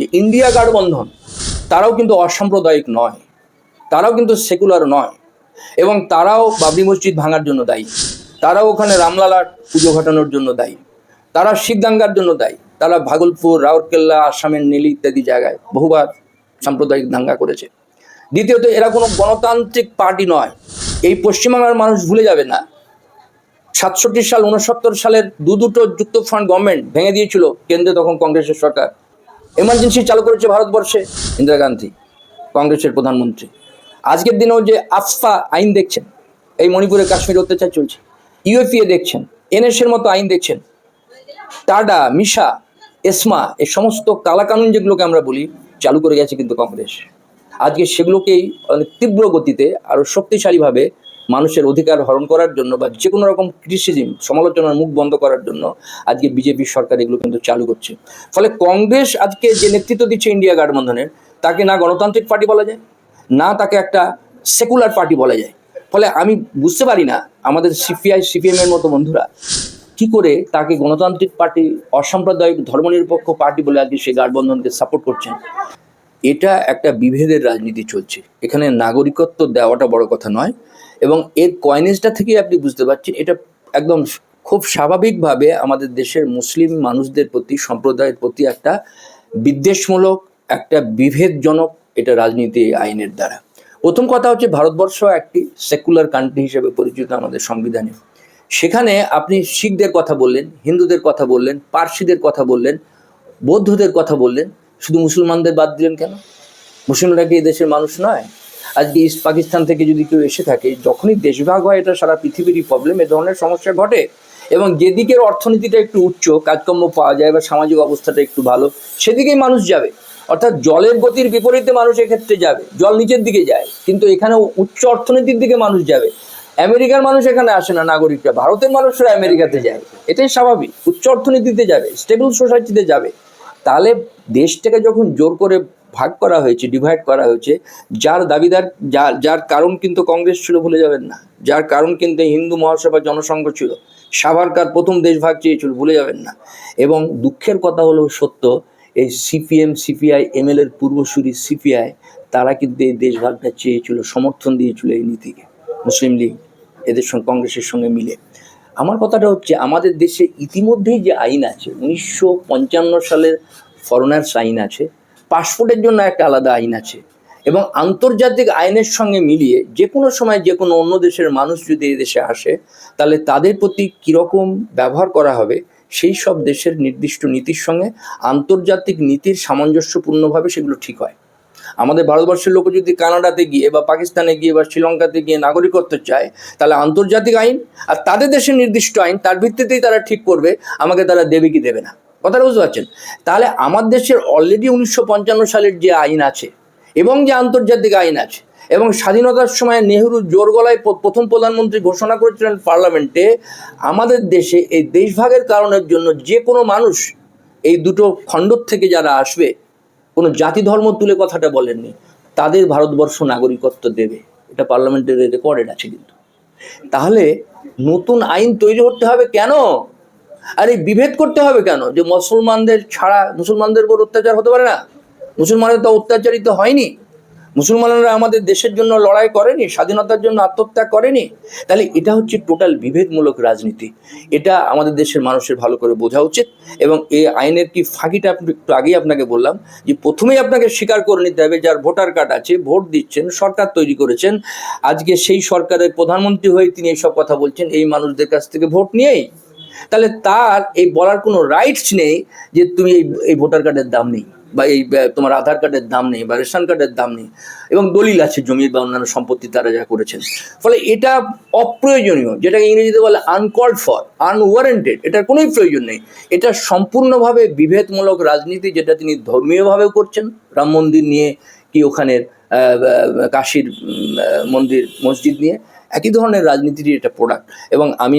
যে ইন্ডিয়া গাঠবন্ধন তারাও কিন্তু অসাম্প্রদায়িক নয়। তারাও কিন্তু সেকুলার নয়। এবং তারাও বাবরি মসজিদ ভাঙার জন্য দায়ী। তারাও ওখানে রামলালার পুজো ঘটানোর জন্য দায়ী। তারা শিখ দাঙ্গার জন্য দায়ী। তারা ভাগলপুর, রাউরকেল্লা, আসামের নীলি ইত্যাদি জায়গায় বহুবার সাম্প্রদায়িক দাঙ্গা করেছে। দ্বিতীয়ত, এরা কোনো গণতান্ত্রিক পার্টি নয়। এই পশ্চিমবাংলার মানুষ ভুলে যাবে না। সাতষট্টি সাল উনসত্তর সালের দু দুটো যুক্ত ফ্রন্ট গভর্নমেন্ট ভেঙে দিয়েছিল কেন্দ্রে তখন কংগ্রেসের সরকার। এমার্জেন্সি চালু করেছে ভারতবর্ষে ইন্দিরা গান্ধী, কংগ্রেসের প্রধানমন্ত্রী। আজকের দিনেও যে আফসা আইন দেখছেন, এই মণিপুরে কাশ্মীর অত্যাচার চলছে, ইউএফিএ দেখছেন এনএসের মতো আইন দেখছেন, টাডা, মিশা, এসমা এই সমস্ত কালাকানুন যেগুলোকে আমরা বলি, চালু করে গেছে কিন্তু কংগ্রেস। আজকে সেগুলোকেই অনেক তীব্র গতিতে আরও শক্তিশালীভাবে মানুষের অধিকার হরণ করার জন্য বা যে কোনো রকম ক্রিটিসিজম সমালোচনার মুখ বন্ধ করার জন্য আজকে বিজেপি সরকার এগুলো কিন্তু চালু করছে। ফলে কংগ্রেস আজকে যে নেতৃত্ব দিচ্ছে ইন্ডিয়া গাঠবন্ধনের তাকে না গণতান্ত্রিক পার্টি বলা যায়, না তাকে একটা সেকুলার পার্টি বলা যায়। ফলে আমি বুঝতে পারি না, আমাদের সিপিআই সিপিএম এর মতো বন্ধুরা কি করে তাকে গণতান্ত্রিক পার্টি অসাম্প্রদায়িক ধর্মনিরপেক্ষ পার্টি বলে আজকে সেই গাঠবন্ধনকে সাপোর্ট করছেন। এটা একটা বিভেদের রাজনীতি চলছে। এখানে নাগরিকত্ব দেওয়াটা বড় কথা নয় এবং এর কয়েনেজটা থেকেই আপনি বুঝতে পারছেন, এটা একদম খুব স্বাভাবিকভাবে আমাদের দেশের মুসলিম মানুষদের প্রতি, সম্প্রদায়ের প্রতি একটা বিদ্বেষমূলক, একটা বিভেদজনক এটা রাজনীতি আইনের দ্বারা। প্রথম কথা হচ্ছে ভারতবর্ষ একটি সেকুলার কান্ট্রি হিসেবে পরিচিত আমাদের সংবিধানে। সেখানে আপনি শিখদের কথা বললেন, হিন্দুদের কথা বললেন, পার্সিদের কথা বললেন, বৌদ্ধদের কথা বললেন, শুধু মুসলমানদের বাদ দিলেন কেন? মুসলিমরা কি দেশের মানুষ নয়? আজকে ইস্ট পাকিস্তান থেকে যদি কেউ এসে থাকে, যখনই দেশভাগ হয়, এটা সারা পৃথিবীরই প্রবলেম এ ধরনের সমস্যা ঘটে। এবং যেদিকের অর্থনীতিটা একটু উচ্চ, কাজকর্ম পাওয়া যায় বা সামাজিক অবস্থাটা একটু ভালো, সেদিকেই মানুষ যাবে। অর্থাৎ জলের গতির বিপরীতে মানুষ এক্ষেত্রে যাবে, জল নিচের দিকে যায়, কিন্তু এখানে উচ্চ অর্থনীতির দিকে মানুষ যাবে। আমেরিকার মানুষ এখানে আসে না, নাগরিকরা। ভারতের মানুষরা আমেরিকাতে যায়। এটাই স্বাভাবিক। উচ্চ অর্থনীতিতে যাবে স্টেবল সোসাইটিতে যাবে। তাহলে দেশটাকে যখন জোর করে ভাগ করা হয়েছে ডিভাইড করা হয়েছে, যার দাবিদার যার যার কারণ কিন্তু কংগ্রেস ছিল ভুলে যাবেন না, যার কারণ কিন্তু হিন্দু মহাসভা জনসংঘ ছিল, সাভারকার প্রথম দেশ ভাগ চেয়েছিল, ভুলে যাবেন না। এবং দুঃখের কথা হলো সত্য, এই সিপিএম, সিপিআই এমএল এর পূর্বসূরি সিপিআই, তারা কিন্তু এই দেশ ভাগটা চেয়েছিল, সমর্থন দিয়েছিল এই নীতিকে। মুসলিম লীগ এদের সঙ্গে, কংগ্রেসের সঙ্গে মিলে। আমার কথাটা হচ্ছে, আমাদের দেশে ইতিমধ্যেই যে আইন আছে, উনিশশো পঞ্চান্ন সালের ফরেনার্স আইন আছে পাসপোর্টের জন্য একটা আলাদা আইন আছে। এবং আন্তর্জাতিক আইনের সঙ্গে মিলিয়ে যে কোনো সময় যে কোনো অন্য দেশের মানুষ যদি দেশে আসে, তাহলে তাদের প্রতি কীরকম ব্যবহার করা হবে, সেই সব দেশের নির্দিষ্ট নীতির সঙ্গে আন্তর্জাতিক নীতির সামঞ্জস্যপূর্ণভাবে সেগুলো ঠিক হয়। আমাদের ভারতবর্ষের লোক যদি কানাডাতে গিয়ে বা পাকিস্তানে গিয়ে বা শ্রীলঙ্কাতে গিয়ে নাগরিকত্ব চায়, তাহলে আন্তর্জাতিক আইন আর তাদের দেশের নির্দিষ্ট আইন, তার ভিত্তিতেই তারা ঠিক করবে, আমাকে তারা দেবে কি দেবে না। কথাটা বুঝতে পারছেন? তাহলে আমার দেশের অলরেডি উনিশশো পঞ্চান্ন সালের যে আইন আছে এবং যে আন্তর্জাতিক আইন আছে এবং স্বাধীনতার সময় নেহরু জোর গলায় প্রথম প্রধানমন্ত্রী ঘোষণা করেছিলেন পার্লামেন্টে, আমাদের দেশে এই দেশভাগের কারণের জন্য যে কোনো মানুষ এই দুটো খণ্ডর থেকে যারা আসবে, কোনো জাতি ধর্ম তুলে কথাটা বলেননি, তাদের ভারতবর্ষ নাগরিকত্ব দেবে। এটা পার্লামেন্টের রেকর্ডেড আছে কিন্তু। তাহলে নতুন আইন তৈরি করতে হবে কেন? আর এই বিভেদ করতে হবে কেন? যে মুসলমানদের ছাড়া মুসলমানদের উপর অত্যাচার হতে পারে না? মুসলমানরা তো অত্যাচারিত হয়নি। মুসলমানরা আমাদের দেশের জন্য লড়াই করেনি, স্বাধীনতার জন্য আত্মত্যাগ করেনি। তাহলে এটা হচ্ছে টোটাল বিভেদমূলক রাজনীতি। এটা আমাদের দেশের মানুষের ভালো করে বোঝা উচিত এবং এই আইনের কি ফাঁকিটা একটু আগেই আপনাকে বললাম যে প্রথমেই আপনাকে স্বীকার করে নিতে হবে যার ভোটার কার্ড আছে, ভোট দিচ্ছেন, সরকার তৈরি করেছেন। আজকে সেই সরকারের প্রধানমন্ত্রী হয়ে তিনি এইসব কথা বলছেন, এই মানুষদের কাছ থেকে ভোট নিয়েই। তাহলে তার এই বলার কোনো রাইটস নেই যে তুমি এই এই ভোটার কার্ডের দাম নেই বা এই তোমার আধার কার্ডের দাম নেই বা রেশন কার্ডের দাম নেই এবং দলিল আছে জমির বা অন্যান্য সম্পত্তি তারা যা করেছেন। ফলে এটা অপ্রয়োজনীয়, যেটাকে ইংরেজিতে বলে আনকল্ড ফর আনওয়ারেন্টেড এটার কোনোই প্রয়োজন নেই। এটা সম্পূর্ণভাবে বিভেদমূলক রাজনীতি যেটা তিনি ধর্মীয়ভাবেও করছেন। রাম মন্দির নিয়ে কি ওখানের কাশীর মন্দির, মসজিদ নিয়ে একই ধরনের রাজনীতিরই এটা প্রোডাক্ট এবং আমি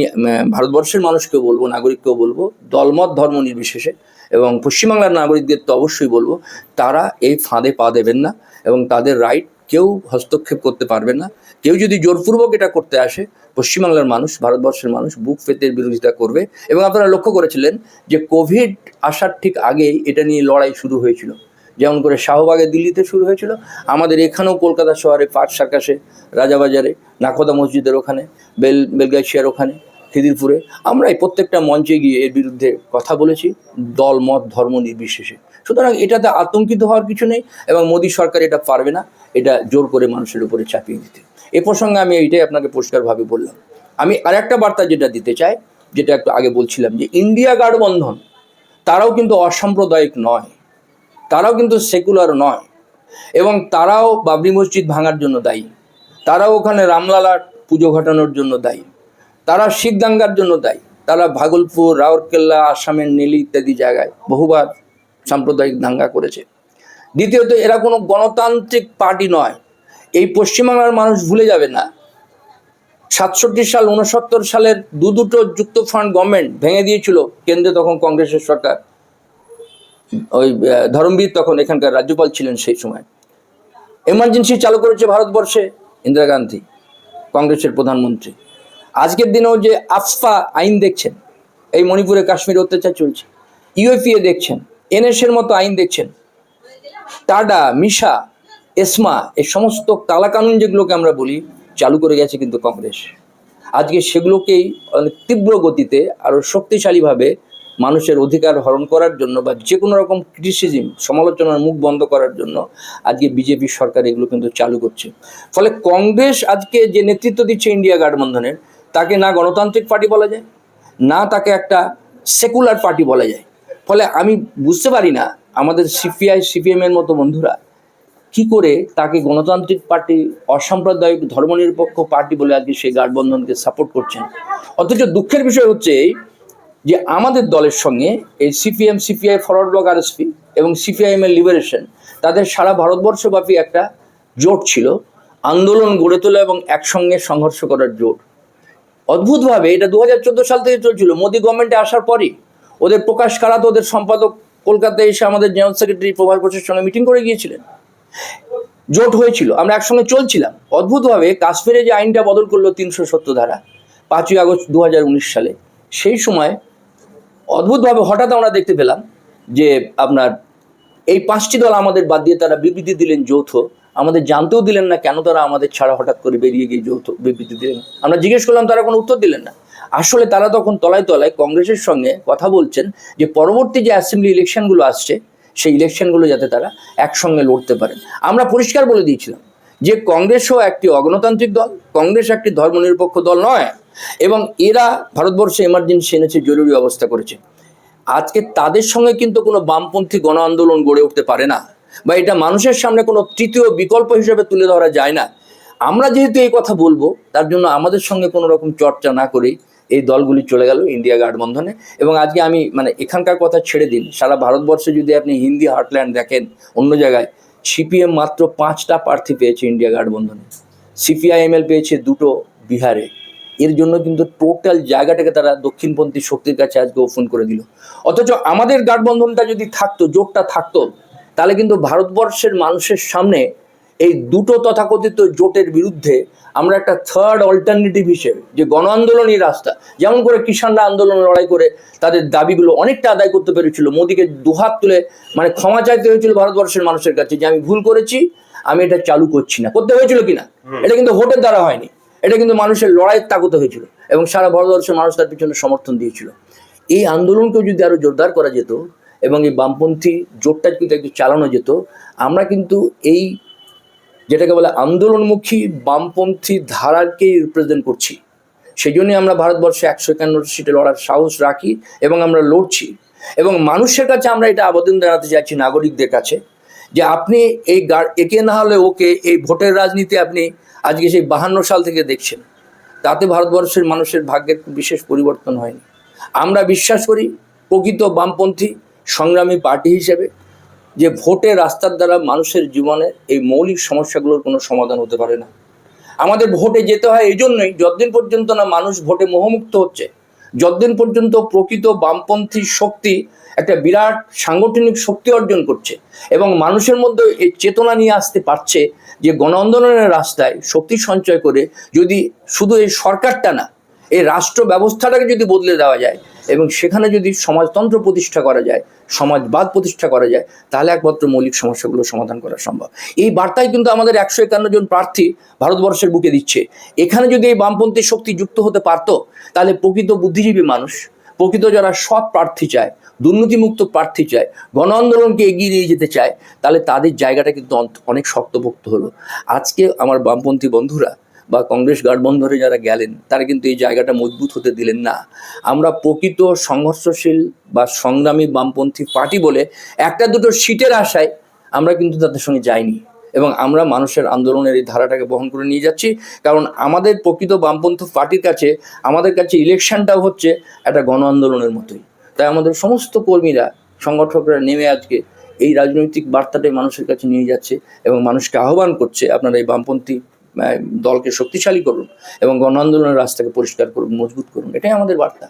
ভারতবর্ষের মানুষকেও বলব, নাগরিককেও বলব, দলমত ধর্ম নির্বিশেষে এবং পশ্চিমবাংলার নাগরিকদের তো অবশ্যই বলব, তারা এই ফাঁদে পা দেবেন না এবং তাদের রাইট কেউ হস্তক্ষেপ করতে পারবে না। কেউ যদি জোরপূর্বক এটা করতে আসে, পশ্চিমবাংলার মানুষ, ভারতবর্ষের মানুষ বুক ফেতের বিরোধিতা করবে এবং আপনারা লক্ষ্য করেছিলেন যে কোভিড আসার ঠিক আগেই এটা নিয়ে লড়াই শুরু হয়েছিল। যেমন করে শাহবাগে দিল্লিতে শুরু হয়েছিল, আমাদের এখানেও কলকাতা শহরে পার্ক সার্কাসে, রাজাবাজারে নাকোদা মসজিদের ওখানে, বেল, বেলগাছিয়ার ওখানে, খিদিরপুরে, আমরা এই প্রত্যেকটা মঞ্চে গিয়ে এর বিরুদ্ধে কথা বলেছি, দল, মত, ধর্ম নির্বিশেষে। সুতরাং এটাতে আতঙ্কিত হওয়ার কিছু নেই এবং মোদী সরকার এটা পারবে না, এটা জোর করে মানুষের উপরে চাপিয়ে দিতে। এ প্রসঙ্গে আমি এইটাই আপনাকে পরিষ্কারভাবে বললাম। আমি আরেকটা বার্তা যেটা দিতে চাই, যেটা একটু আগে বলছিলাম যে, ইন্ডিয়া গাঠবন্ধন তারাও কিন্তু অসাম্প্রদায়িক নয়। তারাও কিন্তু সেকুলার নয়। এবং তারাও বাবরি মসজিদ ভাঙার জন্য দায়ী। তারাও ওখানে রামলালার পুজো ঘটানোর জন্য দায়ী। তারা শিখ দাঙ্গার জন্য দায়ী। তারা ভাগলপুর, রাউরকেল্লা, আসামের নীলি ইত্যাদি জায়গায় বহুবার সাম্প্রদায়িক দাঙ্গা করেছে। দ্বিতীয়ত, এরা কোনো গণতান্ত্রিক পার্টি নয়। এই পশ্চিমবাংলার মানুষ ভুলে যাবে না। সাতষট্টি সাল উনসত্তর সালের দু দুটো যুক্ত ফ্রন্ট গভর্নমেন্ট ভেঙে দিয়েছিল কেন্দ্রে তখন কংগ্রেসের সরকার। ওই ধর্মবীর তখন এখানকার রাজ্যপাল ছিলেন সেই সময়। এমার্জেন্সি চালু করেছে ভারতবর্ষে ইন্দিরা গান্ধী, কংগ্রেসের প্রধানমন্ত্রী। আজকের দিনেও যে আফসফা আইন দেখছেন, এই মণিপুরে কাশ্মীর অত্যাচার চলছে, ইউএফিএ দেখছেন, এনএসের মতো আইন দেখছেন, টাডা, মিশা, এসমা, এই সমস্ত কালাকানুন যেগুলোকে আমরা বলি, চালু করে গেছে কিন্তু কংগ্রেস। আজকে সেগুলোকেই অনেক তীব্র গতিতে আরও শক্তিশালীভাবে মানুষের অধিকার হরণ করার জন্য বা যে কোনো রকম ক্রিটিসিজম সমালোচনার মুখ বন্ধ করার জন্য আজকে বিজেপি সরকার এগুলো কিন্তু চালু করছে। ফলে কংগ্রেস আজকে যে নেতৃত্ব দিচ্ছে ইন্ডিয়া গাঠবন্ধনের তাকে না গণতান্ত্রিক পার্টি বলা যায়, না তাকে একটা সেকুলার পার্টি বলা যায়। ফলে আমি বুঝতে পারি না, আমাদের সিপিআই সিপিএম এর মতো বন্ধুরা কি করে তাকে গণতান্ত্রিক পার্টি অসাম্প্রদায়িক ধর্মনিরপেক্ষ পার্টি বলে আজকে সেই গাঠবন্ধনকে সাপোর্ট করছেন। অথচ দুঃখের বিষয় হচ্ছে যে আমাদের দলের সঙ্গে এই CPM CPI forward bloc RSP এবং সিপিআইএম এর লিবারেশন তাদের সারা ভারতবর্ষব্যাপী একটা জোট ছিল। আন্দোলন গড়ে তোলা এবং একসঙ্গে সংঘর্ষ করার জোট। অদ্ভুতভাবে এটা দু হাজার চোদ্দ সাল থেকে চলছিল। মোদী গভর্নমেন্টে আসার পরই ওদের প্রকাশ কারাত ওদের সম্পাদক কলকাতায় এসে আমাদের জেনারেল সেক্রেটারি প্রভাস ঘোষের সঙ্গে মিটিং করে গিয়েছিলেন। জোট হয়েছিল। আমরা একসঙ্গে চলছিলাম। অদ্ভুতভাবে কাশ্মীরে যে আইনটা বদল করল তিনশো সত্তর ধারা পাঁচই আগস্ট দু হাজার উনিশ সালে, সেই সময় অদ্ভুতভাবে হঠাৎ আমরা দেখতে পেলাম যে আপনার এই পাঁচটি দল আমাদের বাদ দিয়ে তারা বিবৃতি দিলেন যৌথ। আমাদের জানতেও দিলেন না কেন তারা আমাদের ছাড়া হঠাৎ করে বেরিয়ে গিয়ে যৌথ বিবৃতি দিলেন। আমরা জিজ্ঞেস করলাম, তারা কোনো উত্তর দিলেন না। আসলে তারা তখন তলায় তলায় কংগ্রেসের সঙ্গে কথা বলছেন যে পরবর্তী যে অ্যাসেম্বলি ইলেকশনগুলো আসছে, সেই ইলেকশনগুলো যাতে তারা একসঙ্গে লড়তে পারেন। আমরা পরিষ্কার বলে দিয়েছিলাম যে কংগ্রেসও একটি অগণতান্ত্রিক দল, কংগ্রেস একটি ধর্মনিরপেক্ষ দল নয়। এবং এরা ভারতবর্ষে এমার্জেন্সি এনেছে, জরুরি অবস্থা করেছে। আজকে তাদের সঙ্গে কিন্তু কোনো বামপন্থী গণ আন্দোলন গড়ে উঠতে পারে না বা এটা মানুষের সামনে কোনো তৃতীয় বিকল্প হিসেবে তুলে ধরা যায় না। আমরা যেহেতু এই কথা বলব, তার জন্য আমাদের সঙ্গে কোনো রকম চর্চা না করেই এই দলগুলি চলে গেল ইন্ডিয়া গাঠবন্ধনে এবং আজকে আমি মানে এখানকার কথা ছেড়ে দিন, সারা ভারতবর্ষে যদি আপনি হিন্দি হার্টল্যান্ড দেখেন অন্য জায়গায় সিপিএম মাত্র পাঁচটা প্রার্থী পেয়েছে ইন্ডিয়া গার্ড গাঠবন্ধনে সিপিআইএমএল পেয়েছে দুটো বিহারে। এর জন্য কিন্তু টোটাল জায়গাটাকে তারা দক্ষিণপন্থী শক্তির কাছে আজকে ওপেন করে দিল। অথচ আমাদের গাঠবন্ধনটা যদি থাকতো জোটটা থাকতো তাহলে কিন্তু ভারতবর্ষের মানুষের সামনে এই দুটো তথাকথিত জোটের বিরুদ্ধে আমরা একটা থার্ড অল্টারনেটিভ হিসেবে যে গণ আন্দোলনই রাস্তা যেমন করে কিষাণরা আন্দোলন লড়াই করে তাদের দাবিগুলো অনেকটা আদায় করতে পেরেছিল মোদীকে দুহাত তুলে মানে ক্ষমা চাইতে হয়েছিল ভারতবর্ষের মানুষের কাছে যে আমি ভুল করেছি আমি এটা চালু করছি না। করতে হয়েছিল কিনা? এটা কিন্তু ভোটের দ্বারা হয়নি। এটা কিন্তু মানুষের লড়াইয়ের তাগতে হয়েছিল এবং সারা ভারতবর্ষের মানুষ তার পিছনে সমর্থন দিয়েছিল। এই আন্দোলনকেও যদি আরও জোরদার করা যেত এবং এই বামপন্থী জোটটা কিন্তু একটু চালানো যেত, আমরা কিন্তু এই যেটাকে বলে আন্দোলনমুখী বামপন্থী ধারাকেই রিপ্রেজেন্ট করছি। সেই জন্যই আমরা ভারতবর্ষে একশো একান্ন সিটে লড়ার সাহস রাখি এবং আমরা লড়ছি। এবং মানুষের কাছে আমরা এটা আবেদন জানাতে চাইছি, নাগরিকদের কাছে। যে আপনি এই একে না হলে ওকে এই ভোটের রাজনীতি আপনি আজকে সেই বাহান্ন সাল থেকে দেখছেন। তাতে ভারতবর্ষের মানুষের ভাগ্যের বিশেষ পরিবর্তন হয়নি। আমরা বিশ্বাস করি প্রকৃত বামপন্থী সংগ্রামী পার্টি হিসেবে যে ভোটে রাস্তার দ্বারা মানুষের জীবনে এই মৌলিক সমস্যাগুলোর কোনো সমাধান হতে পারে না। আমাদের ভোটে যেতে হয় এই জন্যই যতদিন পর্যন্ত না মানুষ ভোটে মোহমুক্ত হচ্ছে যতদিন পর্যন্ত প্রকৃত বামপন্থী শক্তি একটা বিরাট সাংগঠনিক শক্তি অর্জন করছে এবং মানুষের মধ্যে এই চেতনা নিয়ে আসতে পারছে যে গণ আন্দোলনের রাস্তায় শক্তি সঞ্চয় করে যদি শুধু এই সরকারটা না, এই রাষ্ট্র ব্যবস্থাটাকে যদি বদলে দেওয়া যায় এবং সেখানে যদি সমাজতন্ত্র প্রতিষ্ঠা করা যায়, সমাজবাদ প্রতিষ্ঠা করা যায়, তাহলে একমাত্র মৌলিক সমস্যাগুলো সমাধান করা সম্ভব। এই বার্তাই কিন্তু আমাদের একশো একান্ন জন প্রার্থী ভারতবর্ষের বুকে দিচ্ছে। এখানে যদি এই বামপন্থী শক্তি যুক্ত হতে পারতো, তাহলে প্রকৃত বুদ্ধিজীবী মানুষ, প্রকৃত যারা সৎ প্রার্থী চায়, দুর্নীতিমুক্ত প্রার্থী চায়, গণ আন্দোলনকে এগিয়ে নিয়ে যেতে চায়, তাহলে তাদের জায়গাটা কিন্তু অনেক শক্তপোক্ত হলো। আজকে আমার বামপন্থী বন্ধুরা বা কংগ্রেস গাঠবন্ধনে যারা গেলেন, তারা কিন্তু এই জায়গাটা মজবুত হতে দিলেন না। আমরা প্রকৃত সংঘর্ষশীল বা সংগ্রামী বামপন্থী পার্টি বলে একটা দুটো সিটের আশায় আমরা কিন্তু তাদের সঙ্গে যাইনি এবং আমরা মানুষের আন্দোলনের এই ধারাটাকে বহন করে নিয়ে যাচ্ছি। কারণ আমাদের প্রকৃত বামপন্থী পার্টির কাছে, আমাদের কাছে ইলেকশনটাও হচ্ছে একটা গণ আন্দোলনের মতোই। তাই আমাদের সমস্ত কর্মীরা, সংগঠকরা নেমে আজকে এই রাজনৈতিক বার্তাটাই মানুষের কাছে নিয়ে যাচ্ছে এবং মানুষকে আহ্বান করছে, আপনারা এই বামপন্থী দলকে শক্তিশালী করুন এবং গণ আন্দোলনের রাস্তাকে পরিষ্কার করুন মজবুত করুন এটাই আমাদের বার্তা।